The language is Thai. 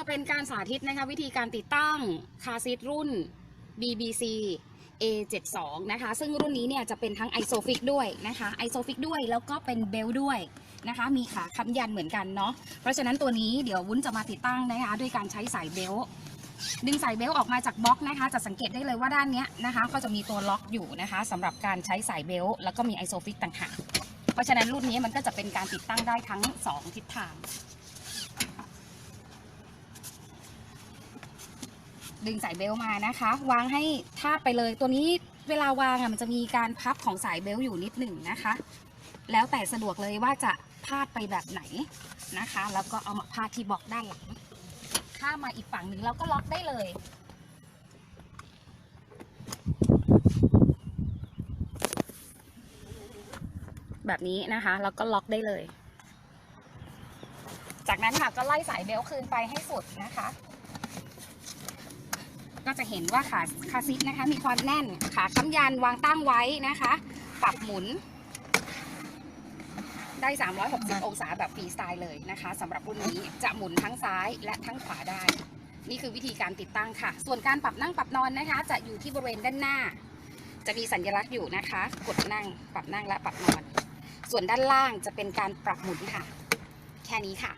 จะเป็นการสาธิตนะคะวิธีการติดตั้งคาซีทรุ่น BBC A72 นะคะ ซึ่งรุ่นนี้เนี่ยจะเป็นทั้ง ISOFIX ด้วยนะคะ ISOFIX ด้วยแล้วก็เป็นเบลด้วยนะคะ มีขาค้ำยันเหมือนกันเนาะเพราะฉะนั้นตัวนี้เดี๋ยววุ้นจะมาติดตั้งนะคะด้วยการใช้สายเบลดึงสายเบลออกมาจากบล็อกนะคะ จะสังเกตได้เลยว่าด้านเนี้ยนะคะ ก็จะมีตัวล็อกอยู่นะคะสำหรับการใช้สายเบลแล้วก็มี ISOFIX ต่างหากเพราะฉะนั้นรุ่นนี้มันก็จะเป็นการติดตั้งได้ทั้งสองทิศทาง ดึงสายเบลมานะคะ วางให้ทาบไปเลยตัวนี้เวลาวางอะมันจะมีการพับของสายเบลอยู่นิดหนึ่งนะคะ แล้วแต่สะดวกเลยว่าจะพาดไปแบบไหนนะคะ แล้วก็เอามาพาดที่บล็อกด้านหลังข้ามาอีกฝั่งหนึ่งแล้วก็ล็อกได้เลยแบบนี้นะคะแล้วก็ล็อกได้เลย จากนั้นค่ะก็ไล่สายเบลคืนไปให้สุดนะคะ ก็จะเห็นว่าขาคาซิทนะคะ มีความแน่นขาค้ำยันวางตั้งไว้นะคะ ปรับหมุน ได้ 360 องศาแบบฟรีสไตล์เลยนะคะสำหรับรุ่นนี้จะหมุนทั้งซ้ายและทั้งขวาได้ นี่คือวิธีการติดตั้งค่ะ ส่วนการปรับนั่งปรับนอนนะคะ จะอยู่ที่บริเวณด้านหน้า จะมีสัญลักษณ์อยู่นะคะ กดนั่งปรับนั่งและปรับนอน ส่วนด้านล่างจะเป็นการปรับหมุนค่ะ แค่นี้ค่ะ